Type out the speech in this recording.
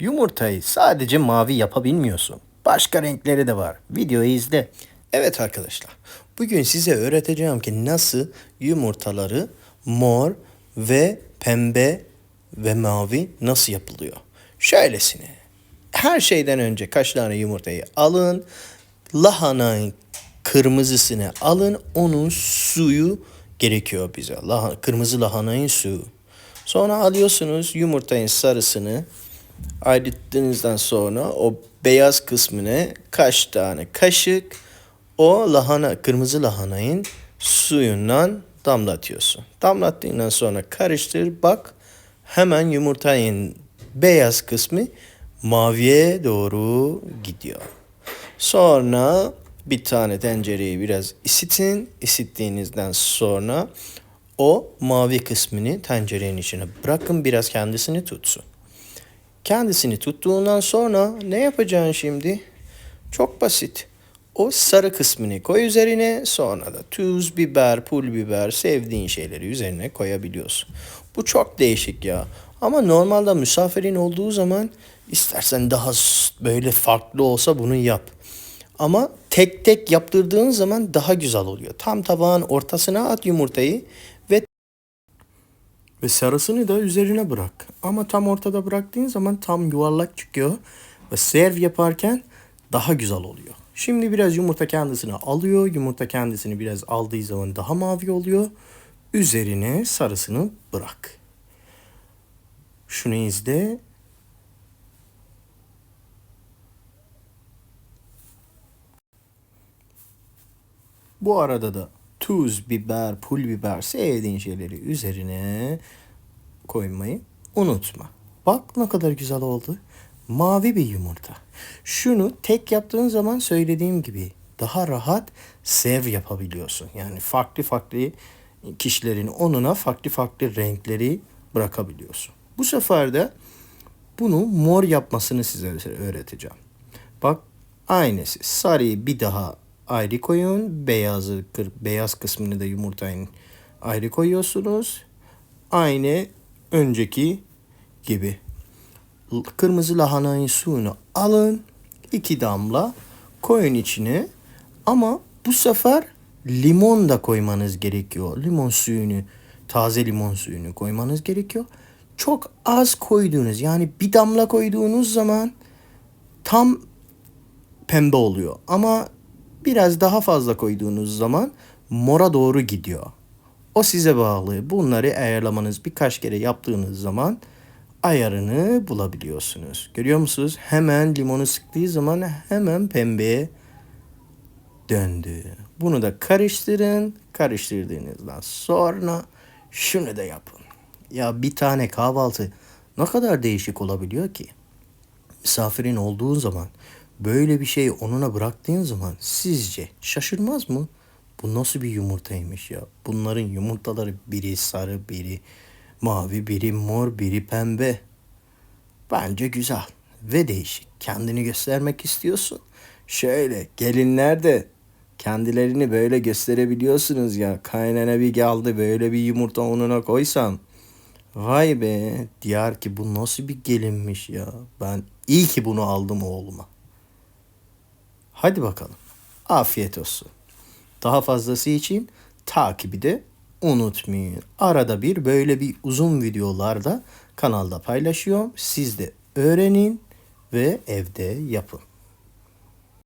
Yumurtayı sadece mavi yapabilmiyorsun. Başka renkleri de var. Videoyu izle. Evet arkadaşlar. Bugün size öğreteceğim ki nasıl yumurtaları mor ve pembe ve mavi nasıl yapılıyor. Şöylesine. Her şeyden önce kaç tane yumurtayı alın. Lahananın kırmızısını alın. Onun suyu gerekiyor bize. Laha, kırmızı lahananın suyu. Sonra alıyorsunuz yumurtanın sarısını ayrıttığınızdan sonra o beyaz kısmını kaç tane kaşık o lahana kırmızı lahanayın suyundan damlatıyorsun. Damlattığından sonra karıştır bak hemen yumurtanın beyaz kısmı maviye doğru gidiyor. Sonra bir tane tencereyi biraz ısıtın. Isıttığınızdan sonra o mavi kısmını tencerenin içine bırakın biraz kendisini tutsun. Kendisini tuttuğundan sonra ne yapacaksın şimdi? Çok basit. O sarı kısmını koy üzerine sonra da tuz, biber, pul biber sevdiğin şeyleri üzerine koyabiliyorsun. Bu çok değişik ya. Ama normalde misafirin olduğu zaman istersen daha böyle farklı olsa bunu yap. Ama tek tek yaptırdığın zaman daha güzel oluyor. Tam tabağın ortasına at yumurtayı ve sarısını da üzerine bırak. Ama tam ortada bıraktığın zaman tam yuvarlak çıkıyor. Ve serv yaparken daha güzel oluyor. Şimdi biraz yumurta kendisini alıyor. Yumurta kendisini biraz aldığı zaman daha mavi oluyor. Üzerine sarısını bırak. Şunu izle. Bu arada da tuz, biber, pul biber sevdiğin şeyleri üzerine koymayı unutma. Bak ne kadar güzel oldu. Mavi bir yumurta. Şunu tek yaptığın zaman söylediğim gibi daha rahat serv yapabiliyorsun. Yani farklı farklı kişilerin onuna farklı farklı renkleri bırakabiliyorsun. Bu sefer de bunu mor yapmasını size öğreteceğim. Bak aynısı. Sarıyı bir daha ayrı koyun. Beyazı, kır, beyaz kısmını da yumurtayın ayrı koyuyorsunuz. Aynı önceki gibi. Kırmızı lahananın suyunu alın. iki damla koyun içine. Ama bu sefer limon da koymanız gerekiyor. Limon suyunu, taze limon suyunu koymanız gerekiyor. Çok az koyduğunuz yani bir damla koyduğunuz zaman tam pembe oluyor. Ama biraz daha fazla koyduğunuz zaman mora doğru gidiyor. O size bağlı. Bunları ayarlamanız birkaç kere yaptığınız zaman ayarını bulabiliyorsunuz. Görüyor musunuz? Hemen limonu sıktığı zaman hemen pembeye döndü. Bunu da karıştırın. Karıştırdığınızdan sonra şunu da yapın. Ya bir tane kahvaltı ne kadar değişik olabiliyor ki? misafirin olduğu zaman böyle bir şey onuna bıraktığın zaman sizce şaşırmaz mı? Bu nasıl bir yumurtaymış ya? Bunların yumurtaları biri sarı, biri mavi, biri mor, biri pembe. Bence güzel ve değişik. Kendini göstermek istiyorsun. Şöyle gelinler de kendilerini böyle gösterebiliyorsunuz ya. Kaynana bir geldi böyle bir yumurta onuna koysam. Vay be diyar ki bu nasıl bir gelinmiş ya. Ben iyi ki bunu aldım oğluma. Hadi bakalım. Afiyet olsun. Daha fazlası için takibi de unutmayın. Arada bir böyle bir uzun videolarda kanalda paylaşıyorum. Siz de öğrenin ve evde yapın.